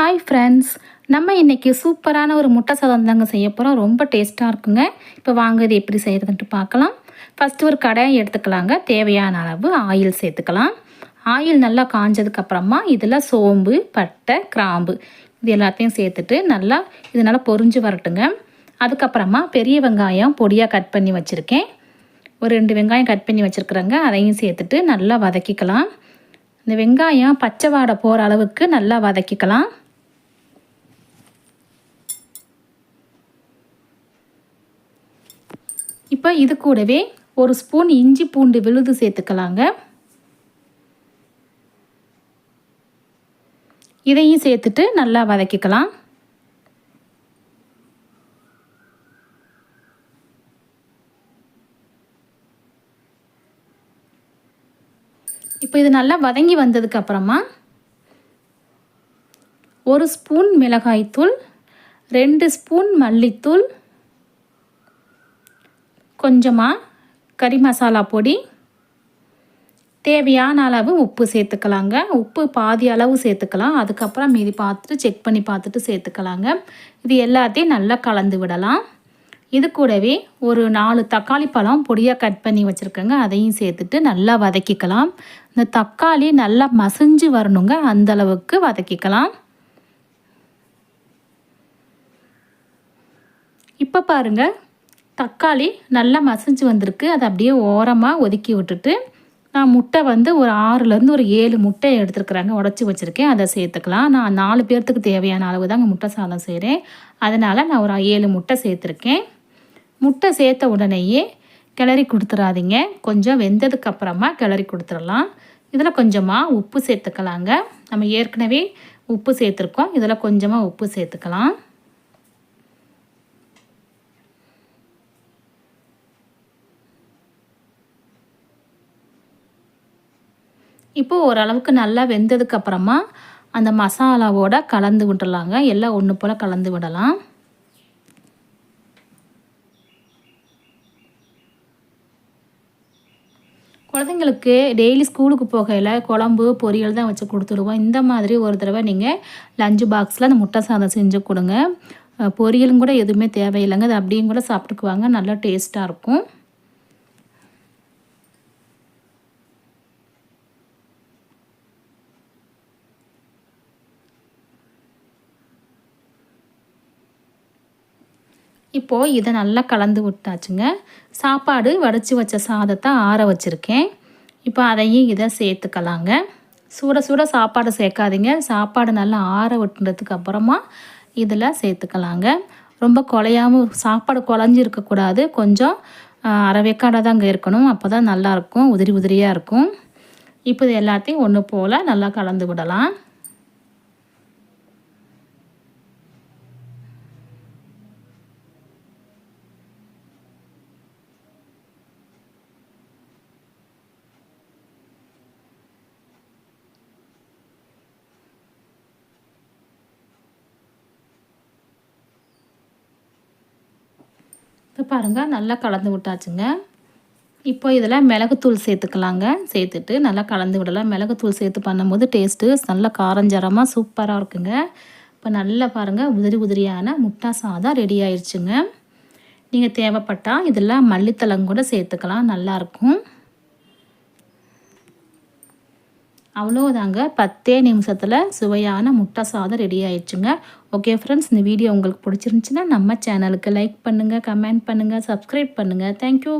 Hi friends நம்ம இன்றைக்கி சூப்பரான ஒரு முட்டை சாதம் தாங்க செய்ய போகிறோம் ரொம்ப டேஸ்ட்டாக இருக்குங்க. இப்போ வாங்க இது எப்படி செய்கிறதுன்ட்டு பார்க்கலாம். ஃபஸ்ட்டு ஒரு கடையை எடுத்துக்கலாங்க. தேவையான அளவு ஆயில் சேர்த்துக்கலாம். ஆயில் நல்லா காஞ்சதுக்கப்புறமா இதில் சோம்பு பட்டை கிராம்பு இது எல்லாத்தையும் சேர்த்துட்டு நல்லா இது நல்லா பொறிஞ்சு வரட்டுங்க. அதுக்கப்புறமா பெரிய வெங்காயம் பொடியாக கட் பண்ணி வச்சுருக்கேன். ஒரு ரெண்டு வெங்காயம் கட் பண்ணி வச்சுருக்குறேங்க. அதையும் சேர்த்துட்டு நல்லா வதக்கிக்கலாம். இந்த வெங்காயம் பச்சை வாடை போகிற அளவுக்கு நல்லா வதக்கிக்கலாம். இப்போ இது கூடவே ஒரு ஸ்பூன் இஞ்சி பூண்டு விழுது சேர்த்துக்கலாங்க. இதையும் சேர்த்துட்டு நல்லா வதக்கிக்கலாம். இப்போ இது நல்லா வதங்கி வந்ததுக்கப்புறமா ஒரு ஸ்பூன் மிளகாய்த்தூள் ரெண்டு ஸ்பூன் மல்லித்தூள் கொஞ்சமாக கறி மசாலா பொடி தேவையான அளவு உப்பு சேர்த்துக்கலாங்க. உப்பு பாதி அளவு சேர்த்துக்கலாம். அதுக்கப்புறம் மீதி பார்த்துட்டு செக் பண்ணி பார்த்துட்டு சேர்த்துக்கலாங்க. இது எல்லாத்தையும் நல்லா கலந்து விடலாம். இது கூடவே ஒரு நாலு தக்காளி பழம் பொடியாக கட் பண்ணி வச்சுருக்கேங்க. அதையும் சேர்த்துட்டு நல்லா வதக்கிக்கலாம். இந்த தக்காளி நல்லா மசிஞ்சு வரணுங்க. அந்தளவுக்கு வதக்கிக்கலாம். இப்போ பாருங்கள் தக்காளி நல்லா மசிஞ்சு வந்திருக்கு. அதை அப்படியே ஓரமாக ஒதுக்கி விட்டுட்டு நான் முட்டை வந்து ஒரு ஆறுலேருந்து ஒரு ஏழு முட்டை எடுத்துருக்குறாங்க. உடச்சி வச்சுருக்கேன். அதை சேர்த்துக்கலாம். நான் நாலு பேர்த்துக்கு தேவையான அளவு தாங்க முட்டை சாதம் செய்கிறேன் அதனால் நான் ஒரு ஏழு முட்டை சேர்த்துருக்கேன். முட்டை சேர்த்த உடனேயே கிளறி கொடுத்துடாதீங்க கொஞ்சம் வெந்ததுக்கப்புறமா கிளறி கொடுத்துடலாம். இதில் கொஞ்சமாக உப்பு சேர்த்துக்கலாங்க. நம்ம ஏற்கனவே உப்பு சேர்த்துருக்கோம். இதில் கொஞ்சமாக உப்பு சேர்த்துக்கலாம். இப்போது ஓரளவுக்கு நல்லா வெந்ததுக்கப்புறமா அந்த மசாலாவோட கலந்து விட்டுலாங்க எல்லாம் ஒன்று போல் கலந்து விடலாம். குழந்தைங்களுக்கு டெய்லி ஸ்கூலுக்கு போகையில் குழம்பு பொரியல் தான் வச்சு கொடுத்துடுவோம். இந்த மாதிரி ஒரு தடவை நீங்கள் லஞ்சு பாக்ஸில் அந்த முட்டை சாதம் செஞ்சு கொடுங்க. பொரியலும் கூட எதுவுமே தேவையில்லைங்க. அது அப்படியும் கூட சாப்பிட்டுக்குவாங்க. நல்லா டேஸ்ட்டாக இருக்கும். இப்போது இதை நல்லா கலந்து விட்டாச்சுங்க. சாப்பாடு வடித்து வச்ச சாதத்தை ஆற வச்சுருக்கேன். இப்போ அதையும் இதை சேர்த்துக்கலாங்க. சூட சூட சாப்பாடு சேர்க்காதீங்க. சாப்பாடு நல்லா ஆற விட்டுனதுக்கு அப்புறமா இதில் சேர்த்துக்கலாங்க. ரொம்ப குலையாமல் சாப்பாடு குழஞ்சி இருக்கக்கூடாது கொஞ்சம் அரைவேக்காடாக தாங்க இருக்கணும். அப்போ தான் நல்லாயிருக்கும் உதிரி உதிரியாக இருக்கும். இப்போ இது எல்லாத்தையும் ஒன்று போல் நல்லா கலந்து விடலாம். பாருங்கள் நல்லா கலந்து விட்டாச்சுங்க. இப்போ இதில் மிளகுத்தூள் சேர்த்துக்கலாங்க. சேர்த்துட்டு நல்லா கலந்து விடலாம். மிளகுத்தூள் சேர்த்து பண்ணும்போது டேஸ்ட்டு நல்லா காரஞ்சரமாக சூப்பராக இருக்குங்க. இப்போ நல்லா பாருங்கள் உதிரி உதிரியான முட்டா சாதம் ரெடி ஆயிடுச்சுங்க நீங்கள் தேவைப்பட்டால் இதில் மல்லித்தலம் கூட சேர்த்துக்கலாம். நல்லாயிருக்கும் அவ்வளோதாங்க பத்தே நிமிஷத்தில் சுவையான முட்டை சாதம் ரெடி ஆயிடுச்சுங்க. ஓகே ஃப்ரெண்ட்ஸ் இந்த வீடியோ உங்களுக்கு பிடிச்சிருந்துச்சின்னா நம்ம சேனலுக்கு லைக் பண்ணுங்கள் கமெண்ட் பண்ணுங்கள் சப்ஸ்கிரைப் பண்ணுங்கள் தேங்க்யூ